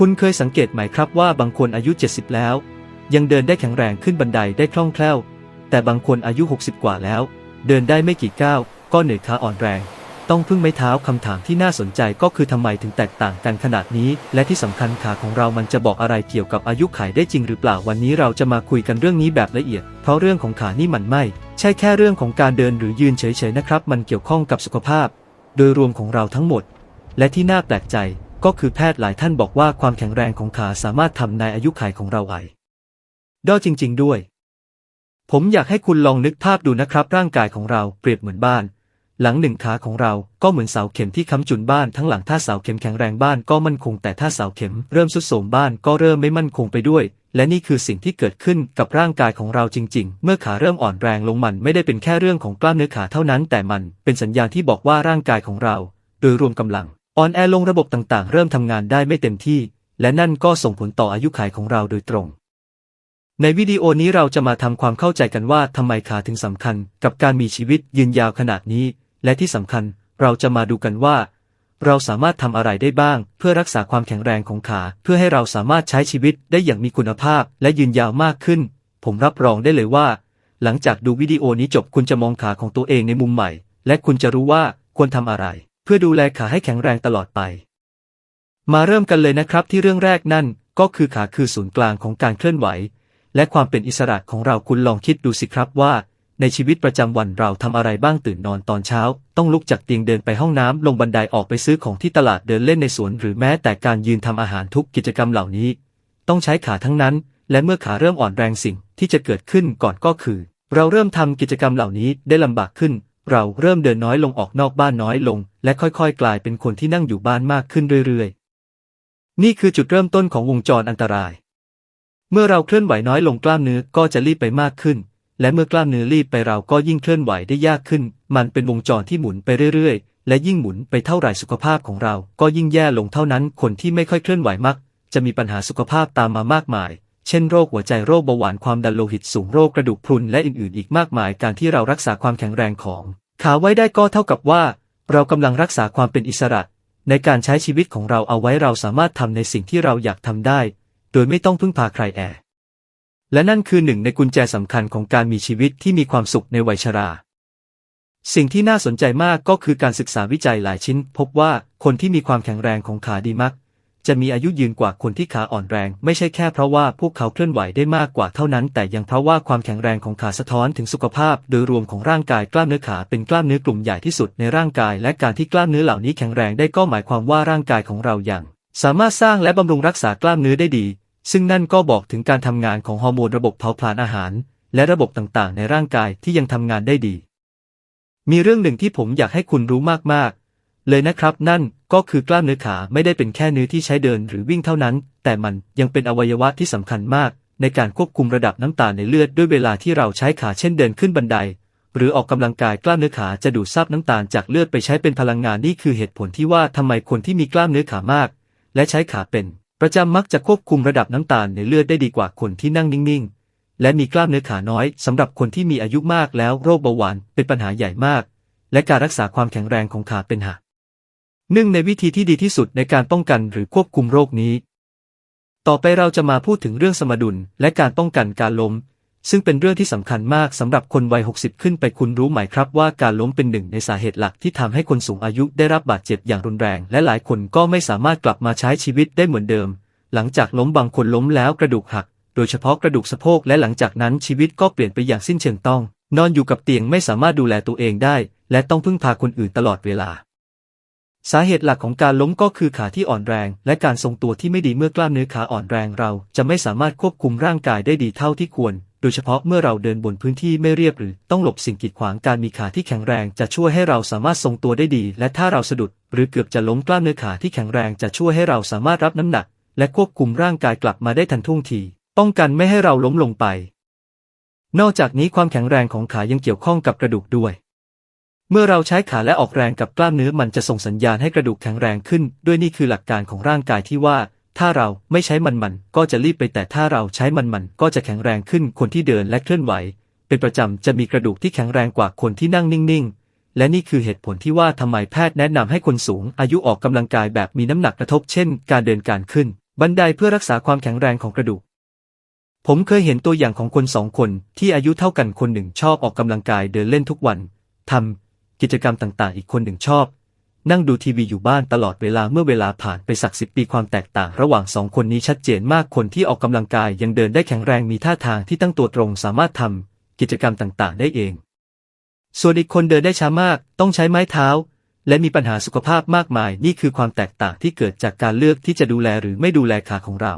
คุณเคยสังเกตไหมครับว่าบางคนอายุ 70 แล้ว ยังเดินได้แข็งแรงขึ้นบันไดได้คล่องแคล่ว แต่บางคนอายุ 60 กว่าแล้ว เดินได้ไม่กี่ก้าวก็เหนื่อยขาอ่อนแรง ต้องพึ่งไม้เท้าคำถามที่น่าสนใจก็คือทำไมถึงแตกต่างกันขนาดนี้ และที่สำคัญขาของเรามันจะบอกอะไรเกี่ยวกับอายุขัยได้จริงหรือเปล่าวันนี้เราจะมาคุยกันเรื่องนี้แบบละเอียด เพราะเรื่องของขานี่มันไม่ ใช่แค่เรื่องของการเดินหรือยืนเฉยๆนะครับ มันเกี่ยวข้องกับสุขภาพ โดยรวมของเราทั้งหมด และที่น่าแปลกใจ ก็คือแพทย์หลายท่านบอกว่าความแข็งแรงของขาสามารถทำในอายุขัยของเราไอด้อจริง ๆ ด้วย ผมอยากให้คุณลองนึกภาพดูนะครับ ร่างกายของเราเปรียบเหมือนบ้าน หลังหนึ่งขาของเราก็เหมือนเสาเข็มที่ค้ำจุนบ้านทั้งหลังถ้าเสาเข็มแข็งแรงบ้านก็มั่นคงแต่ถ้าเสาเข็มเริ่มสุดโทรมบ้านก็เริ่มไม่มั่นคงไปด้วย และนี่คือสิ่งที่เกิดขึ้นกับร่างกายของเราจริง ๆ เมื่อขาเริ่มอ่อนแรงลงมันไม่ได้เป็นแค่เรื่องของกล้ามเนื้อขาเท่านั้น แต่มันเป็นสัญญาณที่บอกว่าร่างกายของเรา โดยรวมกำลัง อ่อนแอลงระบบต่างๆ เริ่มทำงานได้ไม่เต็มที่ และนั่นก็ส่งผลต่ออายุขัยของเราโดยตรง ในวิดีโอนี้เราจะมาทำความเข้าใจกันว่าทำไมขาถึงสำคัญกับการมีชีวิตยืนยาวขนาดนี้ และที่สำคัญเราจะมาดูกันว่า เราสามารถทำอะไรได้บ้าง เพื่อรักษาความแข็งแรงของขา เพื่อให้เราสามารถใช้ชีวิตได้อย่างมีคุณภาพ และยืนยาวมากขึ้น ผมรับรองได้เลยว่า หลังจากดูวิดีโอนี้จบคุณจะมองขาของตัวเองในมุมใหม่ และคุณจะรู้ว่าควรทำอะไร เพื่อดูแลขาให้แข็งแรงตลอดไป มาเริ่มกันเลยนะครับที่เรื่องแรกนั่นก็คือขาคือศูนย์กลางของการเคลื่อนไหว และความเป็นอิสระของเราคุณลองคิดดูสิครับว่า ในชีวิตประจำวันเราทำอะไรบ้างตื่นนอนตอนเช้า ต้องลุกจากเตียงเดินไปห้องน้ำลงบันไดออกไปซื้อของที่ตลาดเดินเล่นในสวน หรือแม้แต่การยืนทำอาหารทุกกิจกรรมเหล่านี้ ต้องใช้ขาทั้งนั้น และเมื่อขาเริ่มอ่อนแรงสิ่งที่จะเกิดขึ้นก่อนก็คือ เราเริ่มทำกิจกรรมเหล่านี้ได้ลำบากขึ้น เราเริ่มเดินน้อยลงออกนอกบ้านน้อยลง และค่อยๆ กลายเป็นคนที่นั่งอยู่บ้านมากขึ้นเรื่อยๆ นี่คือจุดเริ่มต้นของวงจรอันตราย เมื่อเราเคลื่อนไหวน้อยลงกล้ามเนื้อก็จะรีบไปมากขึ้น และเมื่อกล้ามเนื้อรีบไปเราก็ยิ่งเคลื่อนไหวได้ยากขึ้น มันเป็นวงจรที่หมุนไปเรื่อยๆ และยิ่งหมุนไปเท่าไหร่สุขภาพของเรา ก็ยิ่งแย่ลงเท่านั้น คนที่ไม่ค่อยเคลื่อนไหวมัก จะมีปัญหาสุขภาพตามมามากมาย เช่นโรคหัวใจโรคเบาหวานความดันโลหิตสูงโรคกระดูกพรุนและอื่นๆ อีกมากมายการที่เรารักษาความแข็งแรงของขาไว้ได้ก็เท่ากับว่า เรากำลังรักษาความเป็นอิสระ ในการใช้ชีวิตของเราเอาไว้เราสามารถทำในสิ่งที่เราอยากทำได้ โดยไม่ต้องพึ่งพาใครแอและนั่นคือหนึ่งในกุญแจสำคัญของการมีชีวิตที่มีความสุขในวัยชรา สิ่งที่น่าสนใจมากก็คือการศึกษาวิจัยหลายชิ้น พบว่าคนที่มีความแข็งแรงของขาดีมัก จะมีอายุยืนกว่าคนที่ขาอ่อนแรง ไม่ใช่แค่เพราะว่าพวกเขาเคลื่อนไหวได้มากกว่าเท่านั้น แต่ยังเพราะว่าความแข็งแรงของขาสะท้อนถึงสุขภาพ โดยรวมของร่างกายกล้ามเนื้อขาเป็นกล้ามเนื้อกลุ่มใหญ่ที่สุดในร่างกาย และการที่กล้ามเนื้อเหล่านี้แข็งแรงได้ก็หมายความว่าร่างกายของเรายังสามารถสร้างและบำรุงรักษากล้ามเนื้อได้ดี ซึ่งนั่นก็บอกถึงการทำงานของฮอร์โมนระบบเผาผลาญอาหาร และระบบต่างๆ ในร่างกายที่ยังทำงานได้ดี มีเรื่องหนึ่งที่ผมอยากให้คุณรู้มากๆ เลยนะครับ นั่นก็คือกล้ามเนื้อขาไม่ได้เป็นแค่เนื้อที่ใช้เดินหรือวิ่งเท่านั้น แต่มันยังเป็นอวัยวะที่สำคัญมาก ในการควบคุมระดับน้ำตาลในเลือดด้วยเวลาที่เราใช้ขาเช่นเดินขึ้นบันได หรือออกกำลังกายกล้ามเนื้อขาจะดูดซับน้ำตาลจากเลือดไปใช้เป็นพลังงานนี่คือเหตุผลที่ว่าทำไมคนที่มีกล้ามเนื้อขามาก และใช้ขาเป็น ประจำมักจะควบคุมระดับน้ำตาลในเลือดได้ดีกว่าคนที่นั่งนิ่งๆ และมีกล้ามเนื้อขาน้อยสำหรับคนที่มีอายุมากแล้วโรคเบาหวานเป็นปัญหาใหญ่มากและการรักษาความแข็งแรงของขาเป็นหา หนึ่งในวิธีที่ดีที่สุดในการป้องกันหรือควบคุมโรคนี้ ต่อไปเราจะมาพูดถึงเรื่องสมดุลและการป้องกันการล้ม ซึ่งเป็นเรื่องที่สำคัญมากสำหรับคนวัย 60 ขึ้นไปคุณรู้ไหมครับว่าการล้มเป็นหนึ่งในสาเหตุหลักที่ทำให้คนสูงอายุได้รับบาดเจ็บอย่างรุนแรง และหลายคนก็ไม่สามารถกลับมาใช้ชีวิตได้เหมือนเดิม หลังจากล้มบางคนล้มแล้วกระดูกหัก โดยเฉพาะกระดูกสะโพกและหลังจากนั้นชีวิตก็เปลี่ยนไปอย่างสิ้นเชิงต้อง นอนอยู่กับเตียงไม่สามารถดูแลตัวเองได้ และต้องพึ่งพาคนอื่นตลอดเวลา สาเหตุหลักของการล้มก็คือขาที่อ่อนแรง และการทรงตัวที่ไม่ดีเมื่อกล้ามเนื้อขาอ่อนแรงเรา จะไม่สามารถควบคุมร่างกายได้ดีเท่าที่ควร โดยเฉพาะเมื่อเราเดินบนพื้นที่ไม่เรียบหรือต้องหลบสิ่งกีดขวางการมีขาที่แข็งแรง จะช่วยให้เราสามารถทรงตัวได้ดี และถ้าเราสะดุด หรือเกือบจะล้มกล้ามเนื้อขาที่แข็งแรงจะช่วยให้เราสามารถรับน้ำหนัก และควบคุมร่างกายกลับมาได้ทันท่วงที ป้องกันไม่ให้เราล้มลงไป นอกจากนี้ความแข็งแรงของขายังเกี่ยวข้องกับกระดูกด้วย เมื่อเราใช้ขาและออกแรงกับกล้ามเนื้อมันจะส่งสัญญาณให้กระดูกแข็งแรงขึ้น ด้วยนี่คือหลักการของร่างกายที่ว่า ถ้าเราไม่ใช้มันมันก็จะรีบไปแต่ถ้าเราใช้มันมันก็จะแข็งแรงขึ้นคนที่เดินและเคลื่อนไหว เป็นประจำจะมีกระดูกที่แข็งแรงกว่าคนที่นั่งนิ่งๆ และนี่คือเหตุผลที่ว่าทำไมแพทย์แนะนำให้คนสูง อายุออกกำลังกายแบบมีน้ำหนักกระทบเช่น การเดินการขึ้น บันไดเพื่อรักษาความแข็งแรงของกระดูกผมเคยเห็นตัวอย่างของคนสองคนที่อายุเท่ากันคนหนึ่งชอบออกกำลังกายเดินเล่นทุกวันทำ กิจกรรมต่างๆ อีกคนหนึ่งชอบ นั่งดูทีวีอยู่บ้านตลอดเวลาเมื่อเวลาผ่านไปสักสิบปีความแตกต่างระหว่างสองคนนี้ชัดเจนมากคนที่ออกกำลังกายยังเดินได้แข็งแรงมีท่าทางที่ตั้งตัวตรงสามารถทำกิจกรรมต่างๆ ได้เอง ส่วนอีกคนเดินได้ช้ามากต้องใช้ไม้เท้า และมีปัญหาสุขภาพมากมาย นี่คือความแตกต่างที่เกิดจากการเลือกที่จะดูแลหรือไม่ดูแลขาของเรา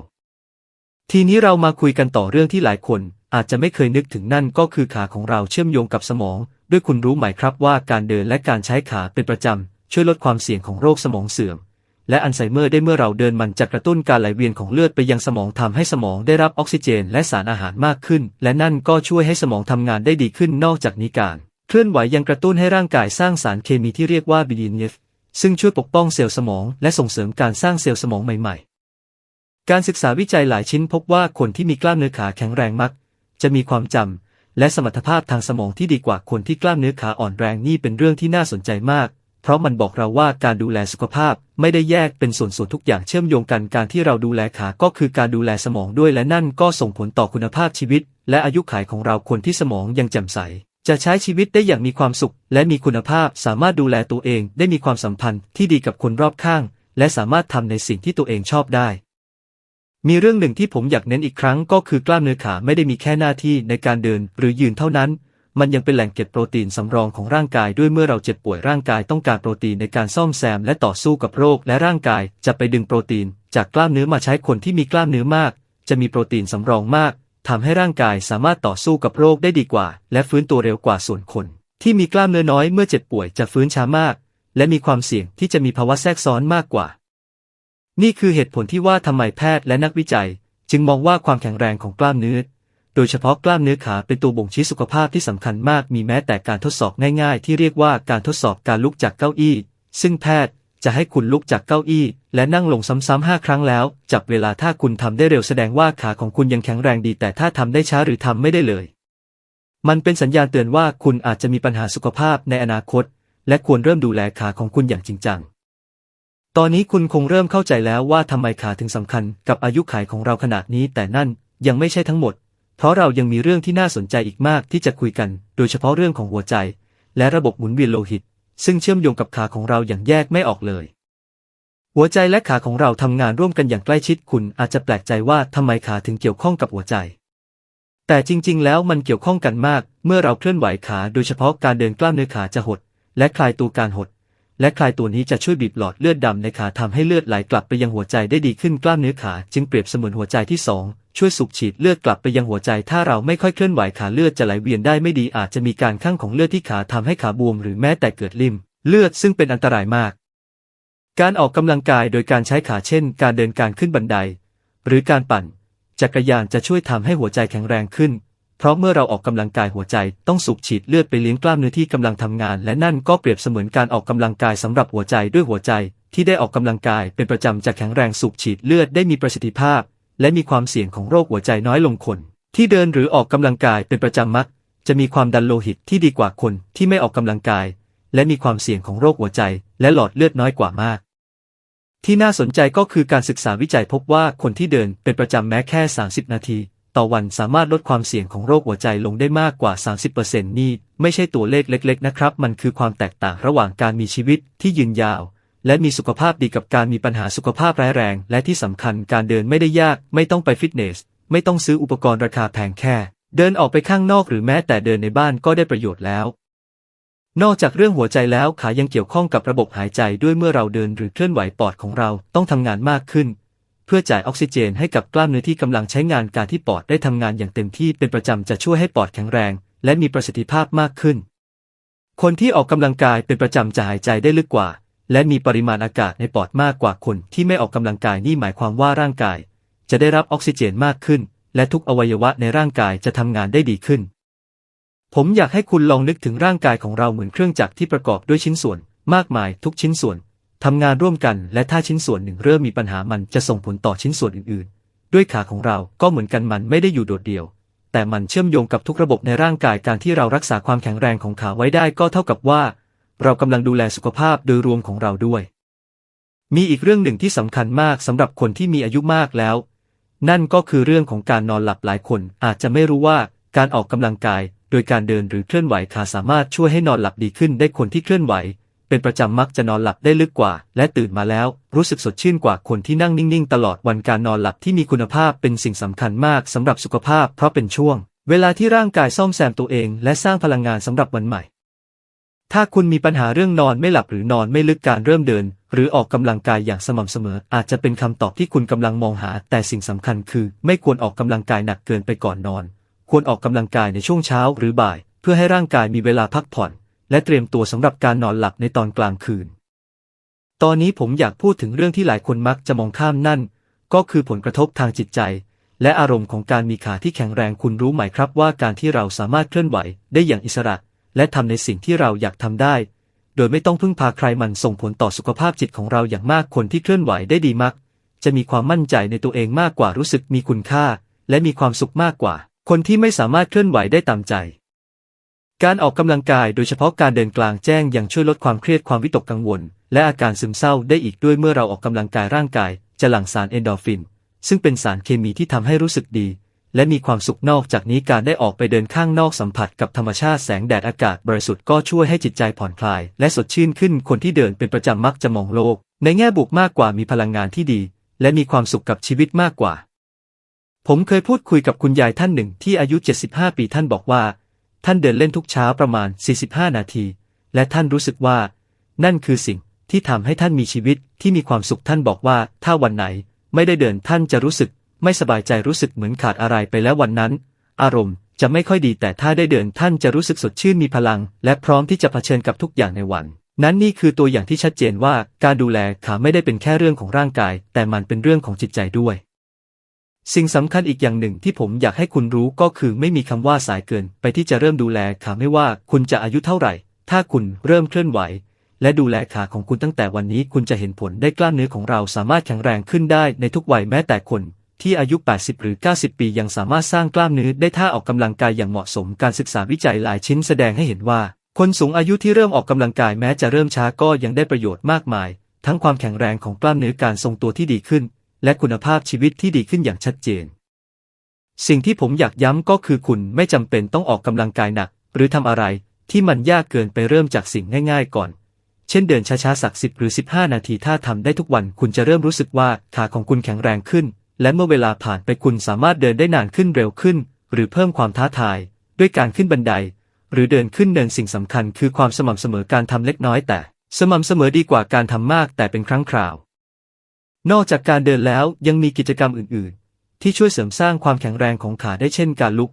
ทีนี้เรามาคุยกันต่อเรื่องที่หลายคนอาจจะไม่เคยนึกถึงนั่นก็คือขาของเราเชื่อมโยงกับสมอง ด้วยคุณรู้ไหมครับว่าการเดินและการใช้ขาเป็นประจำ ช่วยลดความเสี่ยงของโรคสมองเสื่อม และอัลไซเมอร์ได้เมื่อเราเดินมันจะกระตุ้นการไหลเวียนของเลือดไปยังสมองทำให้สมองได้รับออกซิเจนและสารอาหารมากขึ้น และนั่นก็ช่วยให้สมองทำงานได้ดีขึ้นนอกจากนี้การ เคลื่อนไหวยังกระตุ้นให้ร่างกายสร้างสารเคมีที่เรียกว่า BDNF ซึ่งช่วยปกป้องเซลล์สมอง และส่งเสริมการสร้างเซลล์สมองใหม่ ๆ การศึกษาวิจัยหลายชิ้นพบว่าคนที่มีกล้ามเนื้อขาแข็งแรงมัก จะมีความจำ และสมรรถภาพทางสมองที่ดีกว่าคนที่กล้ามเนื้อขาอ่อนแรงนี่เป็นเรื่องที่น่าสนใจมาก เพราะมันบอกเราว่าการดูแลสุขภาพไม่ได้แยกเป็นส่วนๆทุกอย่างเชื่อมโยงกันการที่เราดูแลขาก็คือการดูแลสมองด้วยและนั่นก็ส่งผลต่อคุณภาพชีวิต และอายุขัยของเราคนที่สมองยังแจ่มใส จะใช้ชีวิตได้อย่างมีความสุข และมีคุณภาพสามารถดูแลตัวเองได้มีความสัมพันธ์ที่ดีกับคนรอบข้าง และสามารถทำในสิ่งที่ตัวเองชอบได้ มีเรื่องหนึ่งที่ผมอยากเน้นอีกครั้งก็คือกล้ามเนื้อขาไม่ได้มีแค่หน้าที่ในการเดินหรือยืนเท่านั้น มันยังเป็นแหล่งเก็บโปรตีนสำรองของร่างกายด้วยเมื่อเราเจ็บป่วยร่างกายต้องการโปรตีนในการซ่อมแซมและต่อสู้กับโรคและร่างกายจะไปดึงโปรตีน จากกล้ามเนื้อมาใช้คนที่มีกล้ามเนื้อมาก จะมีโปรตีนสำรองมากทำให้ร่างกายสามารถต่อสู้กับโรคได้ดีกว่า และฟื้นตัวเร็วกว่าส่วนคน ที่มีกล้ามเนื้อน้อยเมื่อเจ็บป่วยจะฟื้นช้ามาก และมีความเสี่ยงที่จะมีภาวะแทรกซ้อนมากกว่า นี่คือเหตุผลที่ว่าทำไมแพทย์และนักวิจัย จึงมองว่าความแข็งแรงของกล้ามเนื้อ โดยเฉพาะกล้ามเนื้อขาเป็นตัวบ่งชี้สุขภาพที่สำคัญมากมีแม้แต่การทดสอบง่ายๆ ที่เรียกว่าการทดสอบการลุกจากเก้าอี้ ซึ่งแพทย์จะให้คุณลุกจากเก้าอี้ และนั่งลงซ้ำๆห้าครั้งแล้ว จับเวลาถ้าคุณทำได้เร็วแสดงว่าขาของคุณยังแข็งแรงดี แต่ถ้าทำได้ช้าหรือทำไม่ได้เลย มันเป็นสัญญาณเตือนว่าคุณอาจจะมีปัญหาสุขภาพในอนาคต และควรเริ่มดูแลขาของคุณอย่างจริงจัง ตอนนี้คุณคงเริ่มเข้าใจแล้วว่าทำไมขาถึงสำคัญกับอายุขัยของเราขนาดนี้ แต่นั่นยังไม่ใช่ทั้งหมด เพราะเรายังมีเรื่องที่น่าสนใจอีกมากที่จะคุยกัน โดยเฉพาะเรื่องของหัวใจ และระบบหมุนเวียนโลหิต ซึ่งเชื่อมโยงกับขาของเราอย่างแยกไม่ออกเลย หัวใจและขาของเราทำงานร่วมกันอย่างใกล้ชิดคุณอาจจะแปลกใจว่าทำไมขาถึงเกี่ยวข้องกับหัวใจ แต่จริง ๆ แล้วมันเกี่ยวข้องกันมาก เมื่อเราเคลื่อนไหวขา โดยเฉพาะการเดินกล้ามเนื้อขาจะหด และคลายตัวการหด และคลายตัวนี้จะช่วยบีบหลอดเลือดดำในขาทำให้เลือดไหลกลับไปยังหัวใจได้ดีขึ้นกล้ามเนื้อขาจึงเปรียบเสมือนหัวใจที่สองช่วยสูบฉีดเลือดกลับไปยังหัวใจ ถ้าเราไม่ค่อยเคลื่อนไหวขาเลือดจะไหลเวียนได้ไม่ดีอาจจะมีการข้างของเลือดที่ขาทำให้ขาบวมหรือแม้แต่เกิดลิ่มเลือดซึ่งเป็นอันตรายมาก การออกกำลังกายโดยการใช้ขาเช่น การเดินการขึ้นบันได หรือการปั่น จักรยานจะช่วยทำให้หัวใจแข็งแรงขึ้น เพราะเมื่อเราออกกำลังกายหัวใจต้องสูบฉีดเลือดไปเลี้ยงกล้ามเนื้อที่กำลังทำงาน และนั่นก็เปรียบเสมือนการออกกำลังกายสำหรับหัวใจด้วยหัวใจ ที่ได้ออกกำลังกายเป็นประจำจะแข็งแรงสูบฉีดเลือดได้มีประสิทธิภาพ และมีความเสี่ยงของโรคหัวใจน้อยลงคน ที่เดินหรือออกกำลังกายเป็นประจำมัก จะมีความดันโลหิตที่ดีกว่าคนที่ไม่ออกกำลังกาย และมีความเสี่ยงของโรคหัวใจ และหลอดเลือดน้อยกว่ามากที่น่าสนใจก็คือการศึกษาวิจัยพบว่าคนที่เดินเป็นประจำแม้แค่ 30 นาที ต่อวันสามารถลดความเสี่ยงของโรคหัวใจลงได้มากกว่า 30%นี่ไม่ใช่ตัวเลขเล็ก ๆ นะครับ มันคือความแตกต่างระหว่างการมีชีวิตที่ยืนยาว และมีสุขภาพดีกับการมีปัญหาสุขภาพร้ายแรง และที่สำคัญการเดินไม่ได้ยาก ไม่ต้องไปฟิตเนส ไม่ต้องซื้ออุปกรณ์ราคาแพงแค่ เดินออกไปข้างนอกหรือแม้แต่เดินในบ้านก็ได้ประโยชน์แล้วนอกจากเรื่องหัวใจแล้วขายังเกี่ยวข้องกับระบบหายใจด้วยเมื่อเราเดินหรือเคลื่อนไหวปอดของเราต้องทำงานมากขึ้น เพื่อจ่ายออกซิเจนให้กับกล้ามเนื้อที่กำลังใช้งานการที่ปอดได้ทำงานอย่างเต็มที่เป็นประจำจะช่วยให้ปอดแข็งแรง และมีประสิทธิภาพมากขึ้น คนที่ออกกำลังกายเป็นประจำจะหายใจได้ลึกกว่า และมีปริมาณอากาศในปอดมากกว่าคนที่ไม่ออกกำลังกายนี่หมายความว่าร่างกาย จะได้รับออกซิเจนมากขึ้น และทุกอวัยวะในร่างกายจะทำงานได้ดีขึ้น ผมอยากให้คุณลองนึกถึงร่างกายของเราเหมือนเครื่องจักรที่ประกอบด้วยชิ้นส่วน มากมายทุกชิ้นส่วน ทำงานร่วมกันและถ้าชิ้นส่วนหนึ่งเริ่มมีปัญหามันจะส่งผลต่อชิ้นส่วนอื่นๆ ด้วยขาของเราก็เหมือนกันมันไม่ได้อยู่โดดเดี่ยว แต่มันเชื่อมโยงกับทุกระบบในร่างกายการที่เรารักษาความแข็งแรงของขาไว้ได้ก็เท่ากับว่า เรากำลังดูแลสุขภาพโดยรวมของเราด้วย มีอีกเรื่องหนึ่งที่สำคัญมากสำหรับคนที่มีอายุมากแล้ว นั่นก็คือเรื่องของการนอนหลับหลายคนอาจจะไม่รู้ว่าการออกกำลังกาย โดยการเดินหรือเคลื่อนไหวขาสามารถช่วยให้นอนหลับดีขึ้นได้คนที่เคลื่อนไหว เป็นประจำมักจะนอนหลับได้ลึกกว่า และตื่นมาแล้ว รู้สึกสดชื่นกว่าคนที่นั่งนิ่งๆ ตลอดวันการนอนหลับที่มีคุณภาพเป็นสิ่งสำคัญมากสำหรับสุขภาพ เพราะเป็นช่วง เวลาที่ร่างกายซ่อมแซมตัวเอง และสร้างพลังงานสำหรับวันใหม่ ถ้าคุณมีปัญหาเรื่องนอนไม่หลับหรือนอนไม่ลึกการเริ่มเดิน หรือออกกำลังกายอย่างสม่ำเสมอ อาจจะเป็นคำตอบที่คุณกำลังมองหา แต่สิ่งสำคัญคือ ไม่ควรออกกำลังกายหนักเกินไปก่อนนอน ควรออกกำลังกายในช่วงเช้าหรือบ่าย เพื่อให้ร่างกายมีเวลาพักผ่อน และเตรียมตัวสำหรับการนอนหลับในตอนกลางคืน ตอนนี้ผมอยากพูดถึงเรื่องที่หลายคนมักจะมองข้ามนั่น ก็คือผลกระทบทางจิตใจ และอารมณ์ของการมีขาที่แข็งแรงคุณรู้ไหมครับว่าการที่เราสามารถเคลื่อนไหวได้อย่างอิสระ และทำในสิ่งที่เราอยากทำได้ โดยไม่ต้องพึ่งพาใครมันส่งผลต่อสุขภาพจิตของเราอย่างมากคนที่เคลื่อนไหวได้ดีมักจะมีความมั่นใจในตัวเองมากกว่ารู้สึกมีคุณค่า และมีความสุขมากกว่า คนที่ไม่สามารถเคลื่อนไหวได้ตามใจ การออกกำลังกายโดยเฉพาะการเดินกลางแจ้งยังช่วยลดความเครียดความวิตกกังวล และอาการซึมเศร้าได้อีกด้วยเมื่อเราออกกำลังกายร่างกาย จะหลั่งสารเอนโดรฟิน ซึ่งเป็นสารเคมีที่ทำให้รู้สึกดี และมีความสุขนอกจากนี้การได้ออกไปเดินข้างนอกสัมผัสกับธรรมชาติแสงแดดอากาศบริสุทธิ์ก็ช่วยให้จิตใจผ่อนคลาย และสดชื่นขึ้นคนที่เดินเป็นประจำมักจะมองโลก ในแง่บวกมากกว่ามีพลังงานที่ดี และมีความสุขกับชีวิตมากกว่า ผมเคยพูดคุยกับคุณยายท่านหนึ่งที่อายุ 75 ปีท่านบอกว่า ท่านเดินเล่นทุกเช้าประมาณ 45 นาที และท่านรู้สึกว่า นั่นคือสิ่งที่ทำให้ท่านมีชีวิตที่มีความสุขท่านบอกว่าถ้าวันไหนไม่ได้เดินท่านจะรู้สึก ไม่สบายใจรู้สึกเหมือนขาดอะไรไปแล้ววันนั้น อารมณ์จะไม่ค่อยดีแต่ถ้าได้เดินท่านจะรู้สึกสดชื่นมีพลัง และพร้อมที่จะเผชิญกับทุกอย่างในวัน นั้นนี่คือตัวอย่างที่ชัดเจนว่าการดูแลขาไม่ได้เป็นแค่เรื่องของร่างกาย แต่มันเป็นเรื่องของจิตใจด้วย สิ่งสำคัญอีกอย่างหนึ่งที่ผมอยากให้คุณรู้ก็คือไม่มีคำว่าสายเกินไปที่จะเริ่มดูแลขาไม่ว่าคุณจะอายุเท่าไหร่ ถ้าคุณเริ่มเคลื่อนไหว และดูแลขาของคุณตั้งแต่วันนี้คุณจะเห็นผลได้กล้ามเนื้อของเราสามารถแข็งแรงขึ้นได้ในทุกวัยแม้แต่คน ที่อายุ 80 หรือ 90 ปียังสามารถสร้างกล้ามเนื้อได้ถ้าออกกำลังกายอย่างเหมาะสมการศึกษาวิจัยหลายชิ้นแสดงให้เห็นว่า คนสูงอายุที่เริ่มออกกำลังกายแม้จะเริ่มช้าก็ยังได้ประโยชน์มากมาย ทั้งความแข็งแรงของกล้ามเนื้อการทรงตัวที่ดีขึ้น และคุณภาพชีวิตที่ดีขึ้นอย่างชัดเจน สิ่งที่ผมอยากย้ำก็คือคุณไม่จำเป็นต้องออกกำลังกายหนัก หรือทำอะไรที่มันยากเกินไปเริ่มจากสิ่งง่าย ๆ ก่อน เช่นเดินช้าๆสักสิบหรือ 15 นาทีถ้าทำได้ทุกวันคุณจะเริ่มรู้สึกว่าขาของคุณแข็งแรงขึ้น และเมื่อเวลาผ่านไปคุณสามารถเดินได้นานขึ้นเร็วขึ้น หรือเพิ่มความท้าทาย ด้วยการขึ้นบันได หรือเดินขึ้นเนินสิ่งสำคัญ คือความสม่ำเสมอการทำเล็กน้อยแต่ สม่ำเสมอดีกว่าการทำมากแต่เป็นครั้งคราว นอกจากการเดินแล้วยังมีกิจกรรมอื่น ๆ ที่ช่วยเสริมสร้างความแข็งแรงของขาได้เช่นการลุก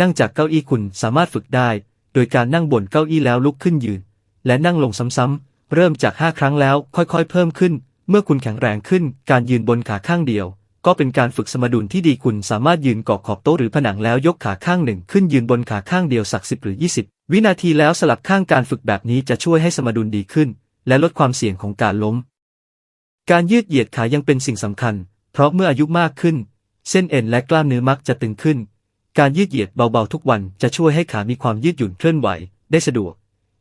นั่งจากเก้าอี้คุณสามารถฝึกได้ โดยการนั่งบนเก้าอี้แล้วลุกขึ้นยืน และนั่งลงซ้ำๆเริ่มจาก 5 ครั้งแล้วค่อยๆ เพิ่มขึ้น เมื่อคุณแข็งแรงขึ้น การยืนบนขาข้างเดียว ก็เป็นการฝึกสมดุลที่ดีคุณสามารถยืนเกาะขอบโต๊ะหรือผนังแล้วยกขาข้างหนึ่งขึ้นยืนบนขาข้างเดียวสักสิบหรือ 20 วินาทีแล้วสลับข้างการฝึกแบบนี้จะช่วยให้สมดุลดีขึ้น และลดความเสี่ยงของการล้ม การยืดเหยียดขายังเป็นสิ่งสำคัญ เพราะเมื่ออายุมากขึ้น เส้นเอ็นและกล้ามเนื้อมักจะตึงขึ้น การยืดเหยียดเบาๆทุกวันจะช่วยให้ขามีความยืดหยุ่นเคลื่อนไหวได้สะดวก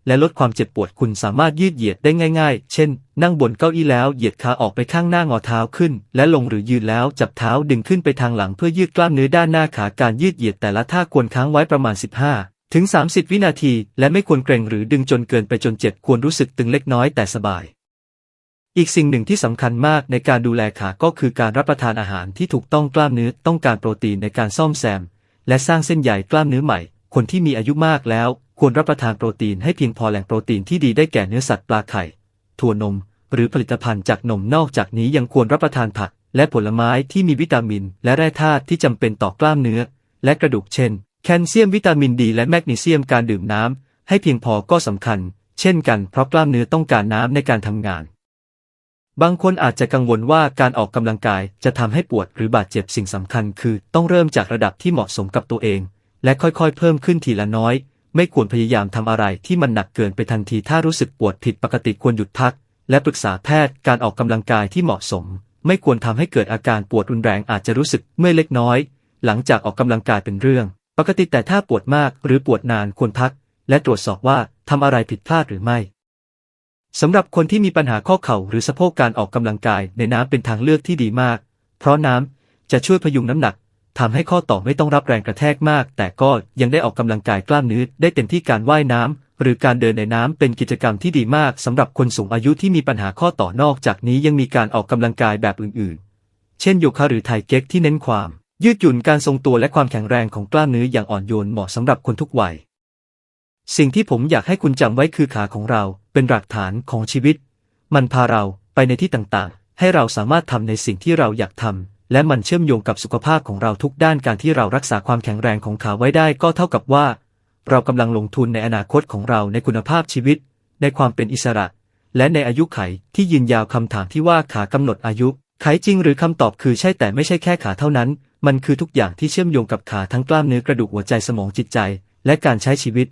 และลดความเจ็บปวดคุณสามารถยืดเหยียดได้ง่าย ๆ เช่น นั่งบนเก้าอี้แล้วเหยียดขาออกไปข้างหน้างอเท้าขึ้น และลงหรือยืนแล้วจับเท้าดึงขึ้นไปทางหลังเพื่อยืดกล้ามเนื้อด้านหน้าขาการยืดเหยียดแต่ละท่าควรค้างไว้ประมาณ 15 ถึง 30 วินาที และไม่ควรเกร็งหรือดึงจนเกินไปจนเจ็บควรรู้สึกตึงเล็กน้อยแต่สบาย อีกสิ่งหนึ่งที่สำคัญมากในการดูแลขาก็คือการรับประทานอาหารที่ถูกต้องกล้ามเนื้อต้องการโปรตีนในการซ่อมแซม และสร้างเส้นใยกล้ามเนื้อใหม่ คนที่มีอายุมากแล้ว ควรรับประทานโปรตีนให้เพียงพอแหล่งโปรตีนที่ดีได้แก่เนื้อสัตว์ปลาไข่ ถั่วนม หรือผลิตภัณฑ์จากนมนอกจากนี้ยังควรรับประทานผัก และผลไม้ที่มีวิตามิน และแร่ธาตุที่จำเป็นต่อกล้ามเนื้อ และกระดูกเช่น แคลเซียมวิตามินดี และแมกนีเซียมการดื่มน้ำให้เพียงพอก็สำคัญ เช่นกันเพราะกล้ามเนื้อต้องการน้ำในการทำงาน บางคนอาจจะกังวลว่าการออกกำลังกายจะทำให้ปวดหรือบาดเจ็บสิ่งสำคัญคือต้องเริ่มจากระดับที่เหมาะสมกับตัวเอง และค่อยๆ เพิ่มขึ้นทีละน้อย ไม่ควรพยายามทำอะไรที่มันหนักเกินไปทันทีถ้ารู้สึกปวดผิดปกติควรหยุดพัก และปรึกษาแพทย์การออกกำลังกายที่เหมาะสม ไม่ควรทำให้เกิดอาการปวดรุนแรงอาจจะรู้สึกเมื่อยเล็กน้อย หลังจากออกกำลังกายเป็นเรื่อง ปกติแต่ถ้าปวดมากหรือปวดนานควรพัก และตรวจสอบว่าทำอะไรผิดพลาดหรือไม่ สำหรับคนที่มีปัญหาข้อเข่าหรือสะโพกการออกกำลังกายในน้ำเป็นทางเลือกที่ดีมาก เพราะน้ำจะช่วยพยุงน้ำหนักทำให้ข้อต่อไม่ต้องรับแรงกระแทกมาก แต่ก็ยังได้ออกกำลังกายกล้ามเนื้อได้เต็มที่การว่ายน้ำหรือการเดินในน้ำเป็นกิจกรรมที่ดีมากสำหรับคนสูงอายุที่มีปัญหาข้อต่อนอกจากนี้ยังมีการออกกำลังกายแบบอื่นๆ เช่นโยคะหรือไทเก๊กที่เน้นความ ยืดหยุ่นการทรงตัวและความแข็งแรงของกล้ามเนื้ออย่างอ่อนโยนเหมาะสำหรับคนทุกวัย สิ่งที่ผมอยากให้คุณจำไว้คือขาของเรา เป็นหลักฐานของชีวิต มันพาเราไปในที่ต่างๆ ให้เราสามารถทำในสิ่งที่เราอยากทำและมันเชื่อมโยงกับสุขภาพของเราทุกด้านการที่เรารักษาความแข็งแรงของขาไว้ได้ก็เท่ากับว่า เรากำลังลงทุนในอนาคตของเราในคุณภาพชีวิต ในความเป็นอิสระ และในอายุไขที่ยืนยาวคำถามที่ว่าขากำหนดอายุไขจริงหรือคำตอบคือใช่แต่ไม่ใช่แค่ขาเท่านั้น มันคือทุกอย่างที่เชื่อมโยงกับขาทั้งกล้ามเนื้อกระดูกหัวใจสมองจิตใจ และการใช้ชีวิต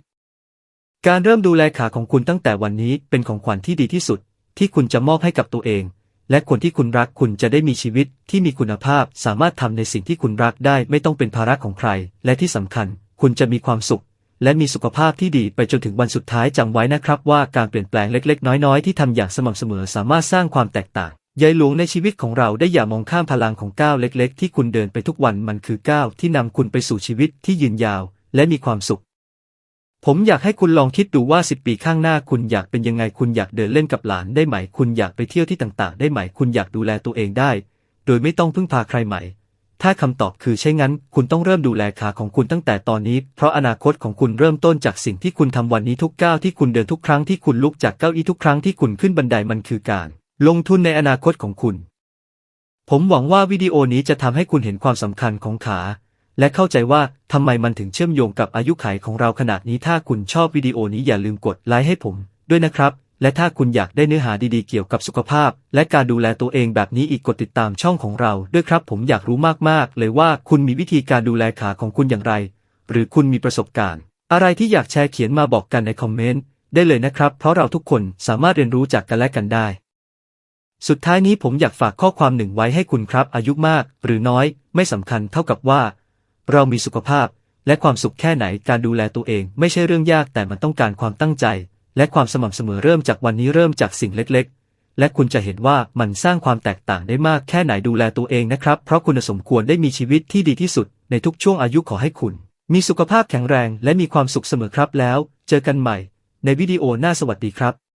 การเริ่มดูแลขาของคุณตั้งแต่วันนี้เป็นของขวัญที่ดีที่สุด ที่คุณจะมอบให้กับตัวเอง และคนที่คุณรักคุณจะได้มีชีวิตที่มีคุณภาพ สามารถทำในสิ่งที่คุณรักได้ไม่ต้องเป็นภาระของใคร และที่สำคัญ คุณจะมีความสุข และมีสุขภาพที่ดีไปจนถึงวันสุดท้ายจำไว้นะครับว่าการเปลี่ยนแปลงเล็ก ๆ น้อยๆ ที่ทำอย่างสม่ำเสมอสามารถสร้างความแตกต่างใยหลวงในชีวิตของเราได้อย่ามองข้ามพลังของก้าวเล็ก ๆ ที่คุณเดินไปทุกวันมันคือก้าวที่นำคุณไปสู่ชีวิตที่ยืนยาว และมีความสุข ผมอยากให้คุณลองคิดดูว่าสิบปีข้างหน้าคุณอยากเป็นยังไง คุณอยากเดินเล่นกับหลานได้ไหม คุณอยากไปเที่ยวที่ต่างๆ ได้ไหม คุณอยากดูแลตัวเองได้ โดยไม่ต้องพึ่งพาใครใหม่ถ้าคำตอบคือใช่งั้น คุณต้องเริ่มดูแลขาของคุณตั้งแต่ตอนนี้ เพราะอนาคตของคุณเริ่มต้นจากสิ่งที่คุณทำวันนี้ทุกก้าวที่คุณเดินทุกครั้งที่คุณลุกจากเก้าอี้ทุกครั้งที่คุณขึ้นบันไดมันคือการ ลงทุนในอนาคตของคุณ ผมหวังว่าวิดีโอนี้จะทำให้คุณเห็นความสำคัญของขา และเข้าใจว่าทำไมมันถึงเชื่อมโยงกับอายุขัยของเราขนาดนี้ถ้าคุณชอบวิดีโอนี้อย่าลืมกดไลค์ให้ผม ด้วยนะครับ และถ้าคุณอยากได้เนื้อหาดีๆเกี่ยวกับสุขภาพ และการดูแลตัวเองแบบนี้อีกกดติดตามช่องของเรา ด้วยครับผมอยากรู้มากๆ เลยว่าคุณมีวิธีการดูแลขาของคุณอย่างไร หรือคุณมีประสบการณ์ อะไรที่อยากแชร์เขียนมาบอกกันในคอมเมนต์ได้เลยนะครับ เพราะเราทุกคนสามารถเรียนรู้จากกันและกันได้ สุดท้ายนี้ผมอยากฝากข้อความหนึ่งไว้ให้คุณครับอายุมาก หรือน้อย ไม่สำคัญเท่ากับว่า เรามีสุขภาพและความสุขแค่ไหนการดูแลตัวเอง ไม่ใช่เรื่องยากแต่มันต้องการความตั้งใจ และความสม่ำเสมอเริ่มจากวันนี้เริ่มจากสิ่งเล็กๆ และคุณจะเห็นว่ามันสร้างความแตกต่างได้มากแค่ไหนดูแลตัวเองนะครับ เพราะคุณสมควรได้มีชีวิตที่ดีที่สุด ในทุกช่วงอายุขอให้คุณ มีสุขภาพแข็งแรง และมีความสุขเสมอครับแล้ว เจอกันใหม่ ในวิดีโอหน้าสวัสดีครับ